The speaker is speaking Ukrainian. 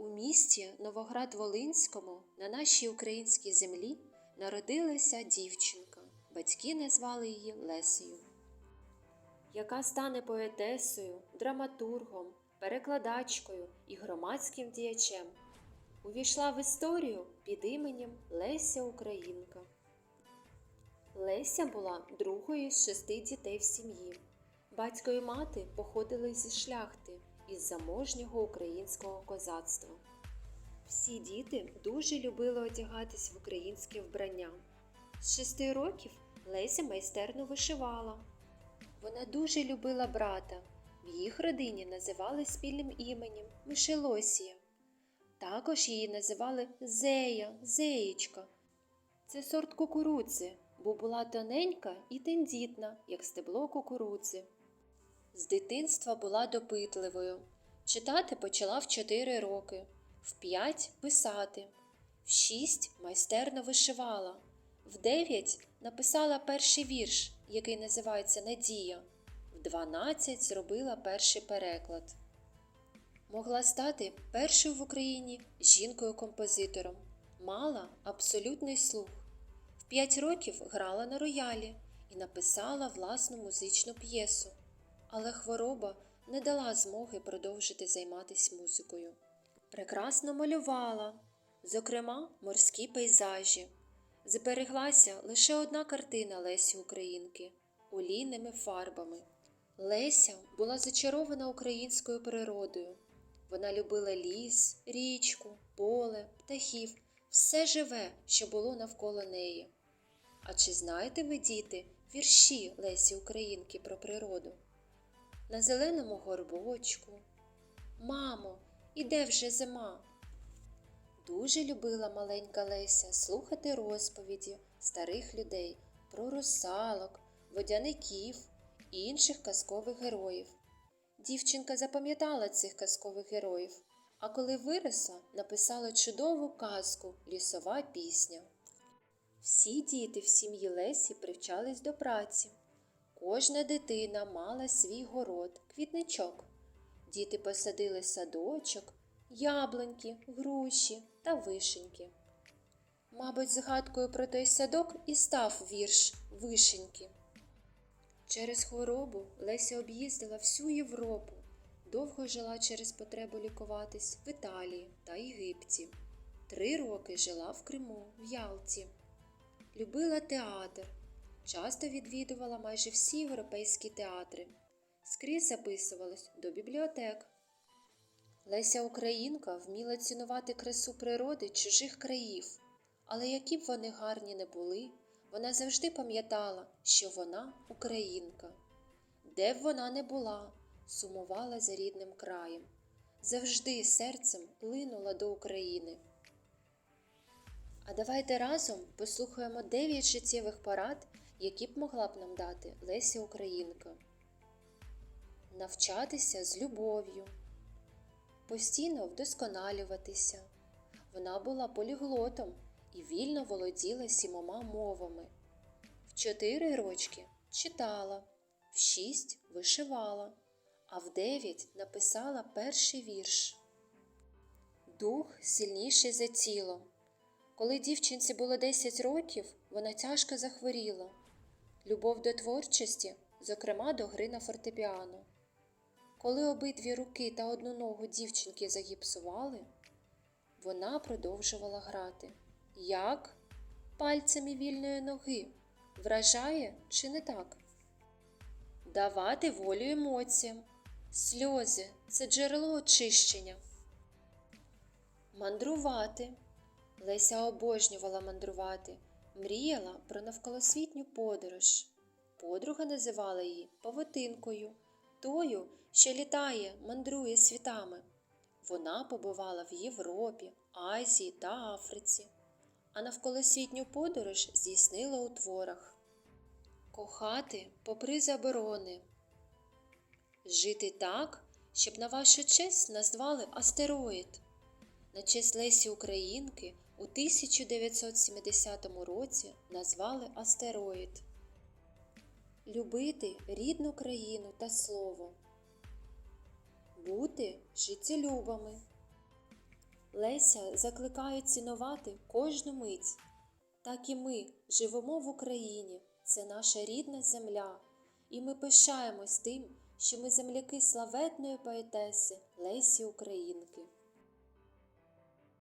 У місті Новоград-Волинському на нашій українській землі народилася дівчинка. Батьки назвали її Лесею, яка стане поетесою, драматургом, перекладачкою і громадським діячем. Увійшла в історію під іменем Леся Українка. Леся була другою з шести дітей в сім'ї. Батько і мати походили зі шляхти із заможнього українського козацтва. Всі діти дуже любили одягатись в українське вбрання. З шести років Леся майстерно вишивала. Вона дуже любила брата. В їх родині називали спільним іменем Мишелосія. Також її називали Зея, Зеєчка. Це сорт кукурудзи, бо була тоненька і тендітна, як стебло кукурудзи. З дитинства була допитливою. Читати почала в 4 роки, в 5 писати, в 6 майстерно вишивала, в 9 написала перший вірш, який називається Надія, в 12 зробила перший переклад. Могла стати першою в Україні жінкою-композитором, мала абсолютний слух. В 5 років грала на роялі і написала власну музичну п'єсу але хвороба не дала змоги продовжити займатися музикою. Прекрасно малювала, зокрема, морські пейзажі. Збереглася лише одна картина Лесі Українки олійними фарбами. Леся була зачарована українською природою. Вона любила ліс, річку, поле, птахів, все живе, що було навколо неї. А чи знаєте ви, діти, вірші Лесі Українки про природу? На зеленому горбочку. Мамо, іде вже зима. Дуже любила маленька Леся слухати розповіді старих людей про русалок, водяників і інших казкових героїв. Дівчинка запам'ятала цих казкових героїв, а коли виросла, написала чудову казку Лісова пісня. Всі діти в сім'ї Лесі привчались до праці. Кожна дитина мала свій город, квітничок. Діти посадили садочок, яблуньки, груші та вишеньки. Мабуть, згадкою про той садок і став вірш вишеньки. Через хворобу Леся об'їздила всю Європу, довго жила через потребу лікуватись в Італії та Єгипті. Три роки жила в Криму, в Ялті. Любила театр. Часто відвідувала майже всі європейські театри, скрізь записувалась до бібліотек. Леся Українка вміла цінувати красу природи чужих країв, але які б вони гарні не були, вона завжди пам'ятала, що вона українка. Де б вона не була, сумувала за рідним краєм, завжди серцем линула до України. А давайте разом послухаємо дев'ять життєвих порад які б могла б нам дати Леся Українка. Навчатися з любов'ю, постійно вдосконалюватися. Вона була поліглотом і вільно володіла сімома мовами. В чотири рочки читала, в шість вишивала, а в дев'ять написала перший вірш. Дух сильніший за тіло. Коли дівчинці було 10 років, вона тяжко захворіла любов до творчості, зокрема до гри на фортепіано. Коли обидві руки та одну ногу дівчинки загіпсували, вона продовжувала грати. Як? Пальцями вільної ноги. Вражає чи не так? Давати волю емоціям. Сльози це джерело очищення. Мандрувати. Леся обожнювала мандрувати мріяла про навколосвітню подорож. Подруга називала її павутинкою, тою, що літає, мандрує світами. Вона побувала в Європі, Азії та Африці, а навколосвітню подорож здійснила у творах. Кохати попри заборони. Жити так, щоб на вашу честь назвали астероїд. На честь Лесі Українки у 1970 році назвали астероїд. Любити рідну країну та слово, бути життєлюбами, Леся закликає цінувати кожну мить. Так і ми живемо в Україні, це наша рідна земля, і ми пишаємось тим, що ми земляки славетної поетеси Лесі Українки.